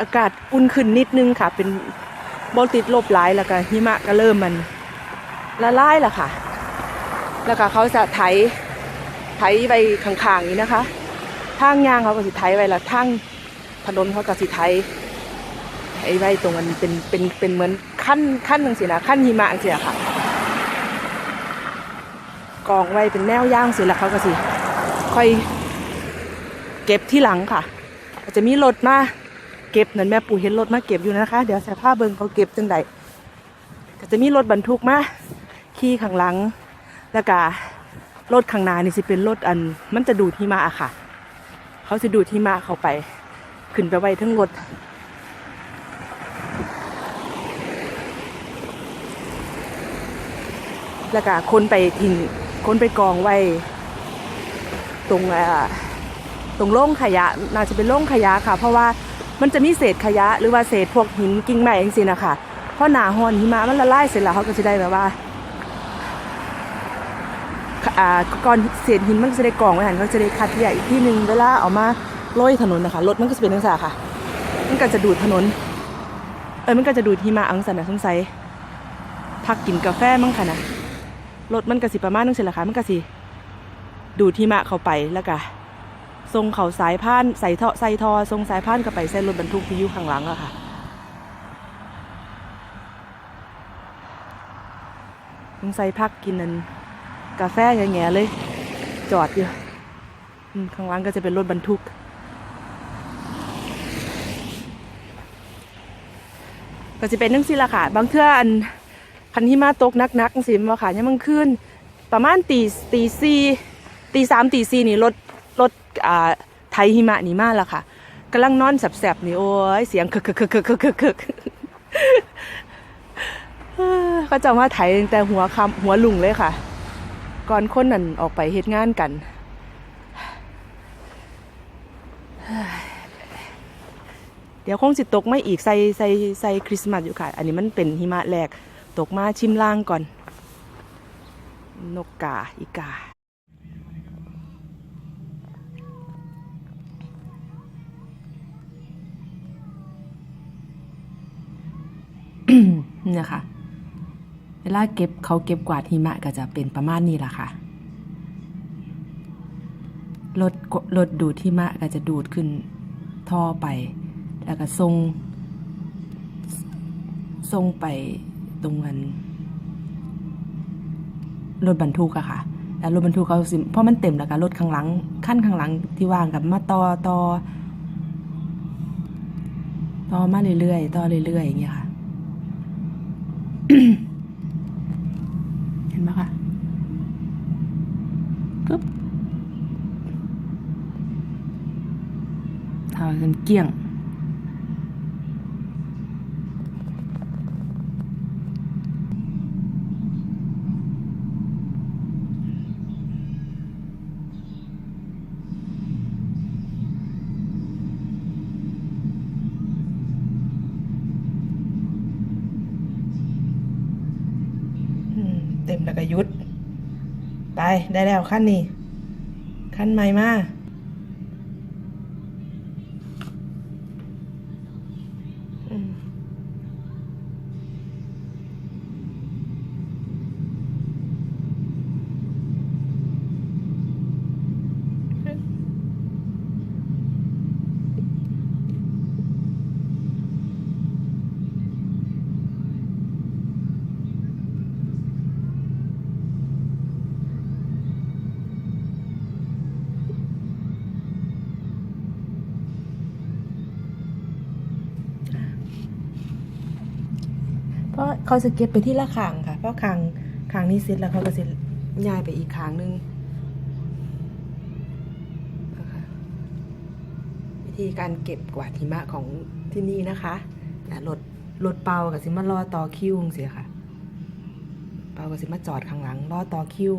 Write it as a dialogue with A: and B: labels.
A: อากาศอุ่นขึ้นนิดนึงค่ะ เป็นบอลติดลบหลายแล้วก็หิมะก็เริ่มมันละลายล้วค่ะ แล้วก็เขาจะไถไถไปข้างๆนี้นะคะ ทางยางเขาก็สิไถไว้ละทางถนนเขาก็สิไถไถไว้ตรงมันเป็นเป็นเป็นเหมือนขั้นขั้นหนึ่งสินะขั้นหิมะเสียค่ะกองไว้เป็นแนวย่างสร็จแล้วเขาก็สิ ค่อย เก็บที่หลังค่ะอาจจะมีรถมา เก็บนั่นแม่ปู่เห็นรถมาเก็บอยู่นะคะ เดี๋ยวใส่ผ้าเบิงเขาเก็บจังใดก็จะมีรถบรรทุกมาขี่ข้างหลัง แล้วก็รถข้างหน้านี่สิเป็นรถอัน มันจะดูดหิมะอะค่ะ เขาจะดูดหิมะเข้าไป ขึ้นไปไว้ทั้งรถแล้วก็คนไปทิ้งคนไปกองไว้ ตรงอ่ตรงโล่งขยะน่าจะเป็นโล่งขยะค่ะ เพราะว่า มันจะมีเศษขยะหรือว่าเศษพวกหินกิ่งไม้อย่างสินะคะเพราะหนาหอนหิมะมันละลายเสร็จแล้วเขาก็จะได้แบบว่าก่อนเศษหินมันจะได้กองไว้หันเขาจะได้คัดแยกอีกที่หนึ่งเวลาเอามาโรยถนนนะคะรถมันก็จะเป็นทังสาค่ะ มันก็จะดูดถนน เออมันก็จะดูดหิมะอังสันนะสงสัยพักกินกาแฟมั้งค่ะนะรถมันกระสิประมาณนึงเสร็จแล้วค่ะมันกระสิดูดหิมะเข้าไปแล้วก็ ทรงเขาสายพานใส่ท่อใส่ทอทรงสายพานเข้าไปใส่รถบรรทุกที่อยู่ข้างหลังอะค่ะสงสัยพักกินนั่นกาแฟแง่ๆเลย จอดอยู่ข้างหลังก็จะเป็นรถบรรทุก ก็จะเป็นนังสิละค่ะ บางเทื่ออันคันที่มาตกนักนักๆสิมาค่ะยังมันขึ้น ประมาณตีตีสี่ตีสามตีสี่นี่รถ รถอ่าไทยหิมะนี่มาแล้วค่ะกำลังนอนแสบๆนี่โอ้ยเสียงคึกคึกคึกคึกคึกคึกคึกเขาจะมาไถแต่หัวคำหัวลุงเลยค่ะ ก่อนคนนั่นออกไปเฮ็ดงานกันเดี๋ยวคงสิตกไม่อีกใส่ใส่ใส่คริสต์มาสอยู่ค่ะ อันนี้มันเป็นหิมะแรก ตกมาชิมล่างก่อน นกกาอีกา เนี่ยค่ะ เวลาเก็บเขาเก็บกวาดหิมะก็จะเป็นประมาณนี้แหละค่ะรถรถดูดหิมะก็จะดูดขึ้นท่อไป แล้วก็ส่งส่งไปตรงนั้นรถบรรทุกอะค่ะ แล้วรถบรรทุกเขาสิเพราะมันเต็มแล้วก็รถข้างหลังขั้นข้างหลังที่ว่างกับมาต่อต่อต่อมาเรื่อยๆต่อเรื่อยๆอย่างเงี้ยค่ะ เห็นไหมคะปึ๊บทาจนเกี้ยง อืมเต็ม แล้วก็ยุด ไปได้แล้วขั้นนี้ขั้นใหม่มา ราะเขาจะเก็บไปที่ละคางค่ะ เพราะคางคางนี้เสร็จแล้วเขาก็จะย้ายไปอีกคางนึงวิธีการเก็บกวาดหิมะของที่นี่นะคะอะรถรถเป่ากับสิมารอต่อคิวเสียค่ะ เป่ากับสิมาจอดข้างหลังรอต่อคิว